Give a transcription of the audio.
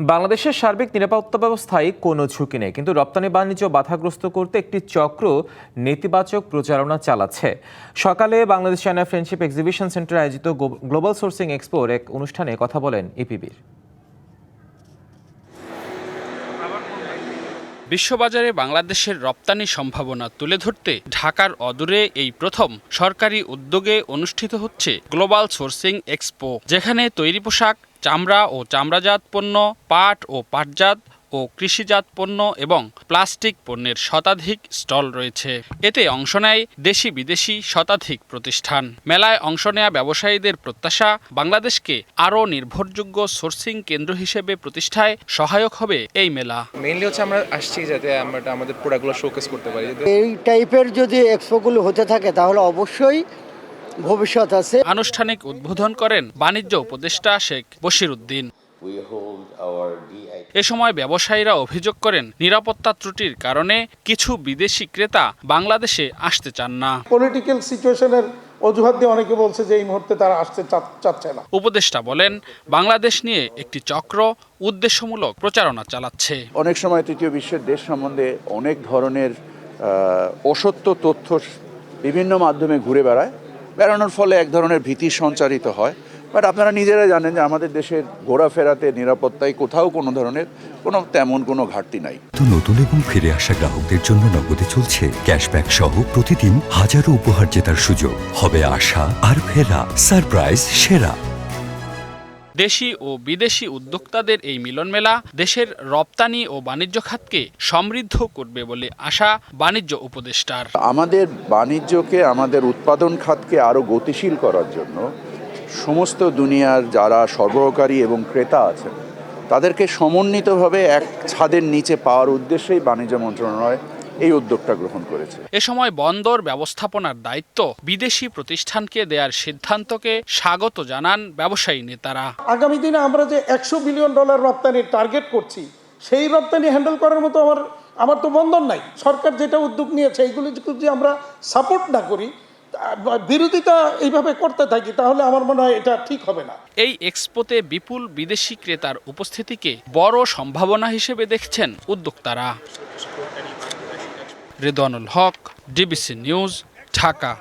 বাংলাদেশের সার্বিক নিরাপত্তা ব্যবস্থায় কোনো ঝুঁকি নেই, কিন্তু রপ্তানি বাণিজ্য বাধাগ্রস্ত করতে একটি চক্র নেতিবাচক প্রচারণা চালাচ্ছে। সকালে Bangladesh China friendship exhibition centre আয়োজিত গ্লো- গ্লোবাল সোর্সিং এক্সপোর এক অনুষ্ঠানে কথা বলেন ইপিবির। বিশ্ববাজারে বাংলাদেশের রপ্তানি সম্ভাবনা তুলে ধরতে ঢাকার অদূরে এই প্রথম সরকারি উদ্যোগে অনুষ্ঠিত হচ্ছে গ্লোবাল সোর্সিং এক্সপো, যেখানে তৈরি পোশাক, চামড়া ও চামড়াজাত পণ্য, পাট ও পাটজাত ও কৃষিজাত পণ্য এবং প্লাস্টিক পণ্যের শতাধিক স্টল রয়েছে। এতে অংশ নেয় দেশি বিদেশি শতাধিক প্রতিষ্ঠান। মেলায় অংশ নেয়া ব্যবসায়ীদের প্রত্যাশা বাংলাদেশকে আরও নির্ভরযোগ্য সোর্সিং কেন্দ্র হিসেবে প্রতিষ্ঠায় সহায়ক হবে এই মেলা। মেইনলি হচ্ছে আমরা আসছি যাতে আমরা আমাদের প্রোডাক্টগুলো শোকেস করতে পারি। এই টাইপের যদি এক্সপোগুলো হতে থাকে তাহলে অবশ্যই ভবিষ্যৎ আছে। আনুষ্ঠানিক উদ্বোধন করেন বাণিজ্য উপদেষ্টা শেখ বশির উদ্দিন এ সময় ব্যবসায়ীরা অভিযোগ করেন নিরাপত্তা ত্রুটির কারণে কিছু বিদেশি ক্রেতা বাংলাদেশে আসতে চান না। পলিটিক্যাল সিচুয়েশনের অজুহাত দিয়ে অনেকে বলছে যে এই মুহূর্তে তারা আসতে চাচ্ছে না। উপদেষ্টা বলেন বাংলাদেশ নিয়ে একটি চক্র উদ্দেশ্যমূলক প্রচারণা চালাচ্ছে। অনেক সময় তৃতীয় বিশ্বের দেশ সম্বন্ধে অনেক ধরনের অসত্য তথ্য বিভিন্ন মাধ্যমে ঘুরে বেড়ায়। বেড়ানোর ফলে এক ধরনের ভীতি সঞ্চারিত হয়। বাট আপনারা নিজেরা জানেন যে আমাদের দেশের ঘোরাফেরাতে নিরাপত্তায় কোথাও কোনো ধরনের কোনো তেমন কোনো ঘাটতি নাই। তো নতুন এবং ফিরে আসা গ্রাহকদের জন্য নগদে চলছে ক্যাশব্যাক সহ প্রতিদিন হাজারো উপহার জেতার সুযোগ। হবে আশা আর ফেরা সারপ্রাইজ সেরা। দেশি ও বিদেশি উদ্যোক্তাদের এই মিলন মেলা দেশের রপ্তানি ও বাণিজ্য খাতকে সমৃদ্ধ করবে বলে আশা বাণিজ্য উপদেষ্টার। আমাদের বাণিজ্যকে আমাদের উৎপাদন খাতকে আরও গতিশীল করার জন্য সমস্ত দুনিয়ার যারা সরবরাহকারী এবং ক্রেতা আছেন তাদেরকে সমন্বিতভাবে এক ছাদের নিচে পাওয়ার উদ্দেশ্যেই বাণিজ্য মন্ত্রণালয় এই উদ্যোগটা গ্রহণ করেছে। এ সময় বন্দর ব্যবস্থাপনার দায়িত্ব বিদেশি প্রতিষ্ঠানকে দেওয়ার সিদ্ধান্তকে স্বাগত জানান ব্যবসায়ী নেতারা। আগামী দিনে আমরা যে একশো বিলিয়ন ডলার রপ্তানির টার্গেট করছি সেই রপ্তানি হ্যান্ডেল করার মতো আমার আমার তো বন্ধন নাই। সরকার যেটা উদ্যোগ নিয়েছে এইগুলি যদি আমরা সাপোর্ট না করি বিরোধিতা এইভাবে করতে থাকি, তাহলে আমার মনে হয় এটা ঠিক হবে না। এই এক্সপোতে বিপুল বিদেশি ক্রেতার উপস্থিতিকে বড় সম্ভাবনা হিসেবে দেখছেন উদ্যোক্তারা। Redwanul Haque, DBC news, Dhaka.